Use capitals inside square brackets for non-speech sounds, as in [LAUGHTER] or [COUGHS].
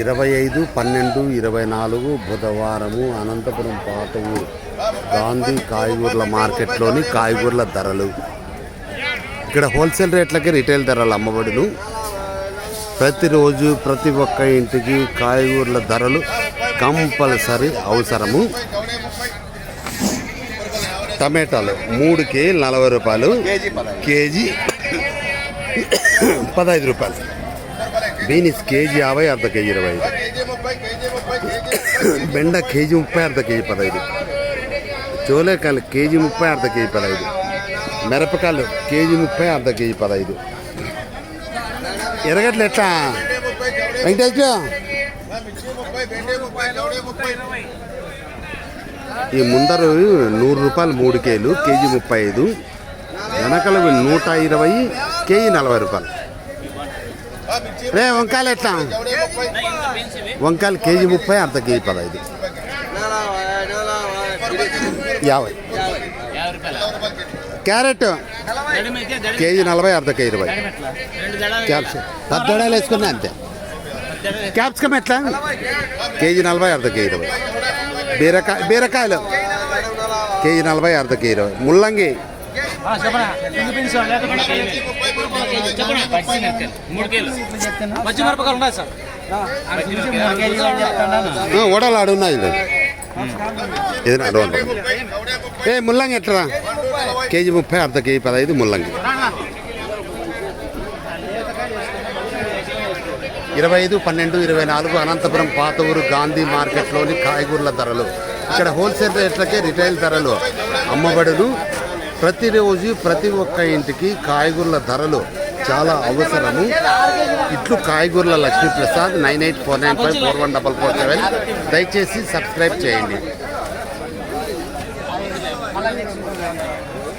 ఇరవై ఐదు పన్నెండు ఇరవై నాలుగు బుధవారము అనంతపురం పాత ఊరు గాంధీ కాయగూరల మార్కెట్లోని కాయగూరల ధరలు. ఇక్కడ హోల్సేల్ రేట్లకి రిటైల్ ధరలు అమ్మబడును. ప్రతిరోజు ప్రతి ఒక్క ఇంటికి కాయగూరల ధరలు కంపల్సరీ అవసరము. టమాటాలు మూడు కేజీ నలభై రూపాయలు కేజీ పదహైదు రూపాయలు. బీనిస్ కేజీ యాభై అర్ధ కేజీ ఇరవై ఐదు. [COUGHS] బెండ కేజీ ముప్పై అర్ధ కేజీ పదహైదు. చోలేకాయలు కేజీ ముప్పై అర్ధ కేజీ పదహైదు. మిరపకాయలు కేజీ ముప్పై అర్ధ కేజీ పదహైదు. ఎరగట్లు ఎట్లా? వెంకటేశ్వర ఈ ముందరు నూరు రూపాయలు మూడు కేలు కేజీ ముప్పై ఐదు. వెనకలవి నూట ఇరవై కేజీ నలభై రూపాయలు. రే వంకాయలు ఎట్లా? వంకాయలు కేజీ ముప్పై అర్ధ కేజీ పదహైదు. యాభై. క్యారెట్? కేజీ నలభై అర్ధ కేజీ ఇరవై. క్యాప్సికం పద్దడాలు వేసుకున్నా అంతే. క్యాప్సికం ఎట్లా? కేజీ నలభై అర్ధ కేజీ ఇరవై. బీరకాయ బీరకాయలు. కేజీ నలభై అర్ధ కేజీ ఇరవై. ముల్లంగి. పచ్చి మిరపకాయలు ఉన్నాయి సార్. ఆ, వడలు ఆడున్నాయి ఏదైనా అడవండి ఏ ముల్లంగి ఎట్లా కేజీ ముప్పై అర్ధ కేజీ పదహైదు ముల్లంగి. ఇరవై ఐదు పన్నెండు ఇరవై నాలుగు అనంతపురం పాత ఊరు గాంధీ మార్కెట్లోని కాయగూరల ధరలు. ఇక్కడ హోల్సేల్ రేట్లకే రిటైల్ ధరలు. అమ్మబడును ప్రతిరోజు ప్రతి ఒక్క ఇంటికి కాయగూరల ధరలు చాలా అవసరము. ఇట్లు కాయగూరల Lakshmiprasad nine eight four nine five four one double four seven. దయచేసి సబ్స్క్రైబ్ చేయండి.